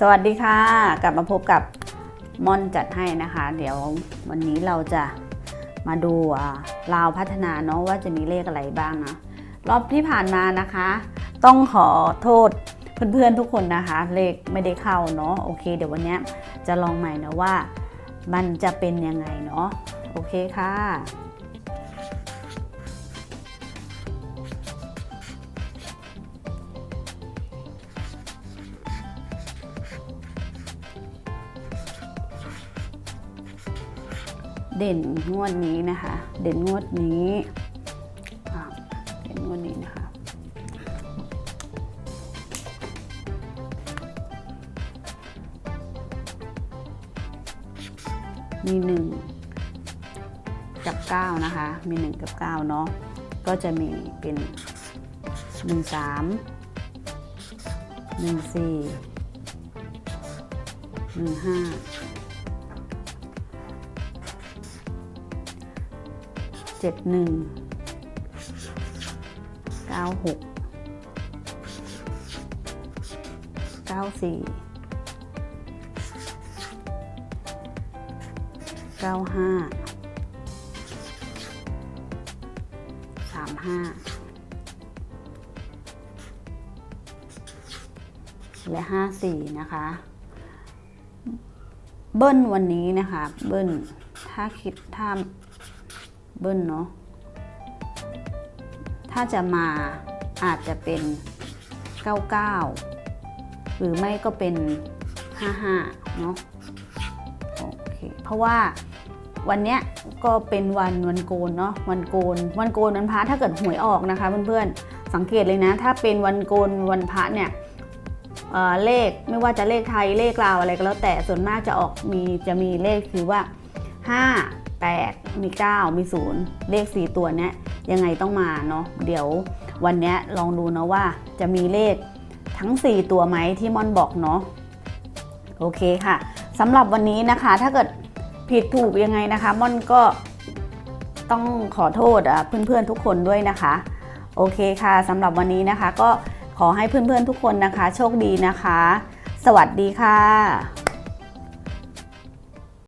สวัสดีค่ะ กลับมาพบกับม่อนจัดให้นะคะ เดี๋ยววันนี้เราจะมาดูอ่าลาวพัฒนาเนาะว่าจะมีเลขอะไรบ้างนะรอบที่ผ่านมานะคะ ต้องขอโทษเพื่อนๆทุกคนนะคะ เลขไม่ได้เข้าเนาะโอเค เดี๋ยววันนี้จะลองใหม่นะว่า มันจะเป็นยังไงเนาะโอเคค่ะ เด่นงวดนี้นะคะ เด่นงวดนี้เด่นงวดนี้นะคะ มีหนึ่งกับเก้านะคะ มีหนึ่งกับเก้าเนาะ ก็จะมีเป็นหนึ่งสามหนึ่งสี่หนึ่งห้า เจ็ดหนึ่งเก้าหกเก้าสี่เก้าห้าสามห้าและห้าสี่นะคะเบิ้ลวันนี้นะคะ เบิ้ลถ้าคิดถ้า เบิ้ลเนาะถ้าจะมาอาจจะเป็น 99 หรือไม่ก็เป็น 55 เนาะโอเคเพราะว่าวันเนี้ยก็เป็นวันวันโกนเนาะวันโกน วันโกนวันพระถ้าเกิดหวยออกนะคะเพื่อนๆสังเกตเลยนะ ถ้าเป็นวันโกนวันพระเนี่ยเเลขไม่ว่าจะเลขไทยเลขลาวอะไรก็แล้วแต่ส่วนมากจะออกมีจะมีเลขคือว่า 5 8 มี 9 มี 0 เลข 4 ตัวเนี้ยยังไงต้องมาเนาะเดี๋ยววันนี้ลองดูนะว่าจะมีเลขทั้ง 4 ตัวไหมที่มอนบอกเนาะโอเคค่ะสำหรับวันนี้นะคะ ถ้าเกิดผิดถูกยังไงนะคะมอนก็ต้องขอโทษอะเพื่อนๆทุกคนด้วยนะคะ โอเคค่ะสำหรับวันนี้นะคะ ก็ขอให้เพื่อนๆทุกคนนะคะ โชคดีนะคะ สวัสดีค่ะ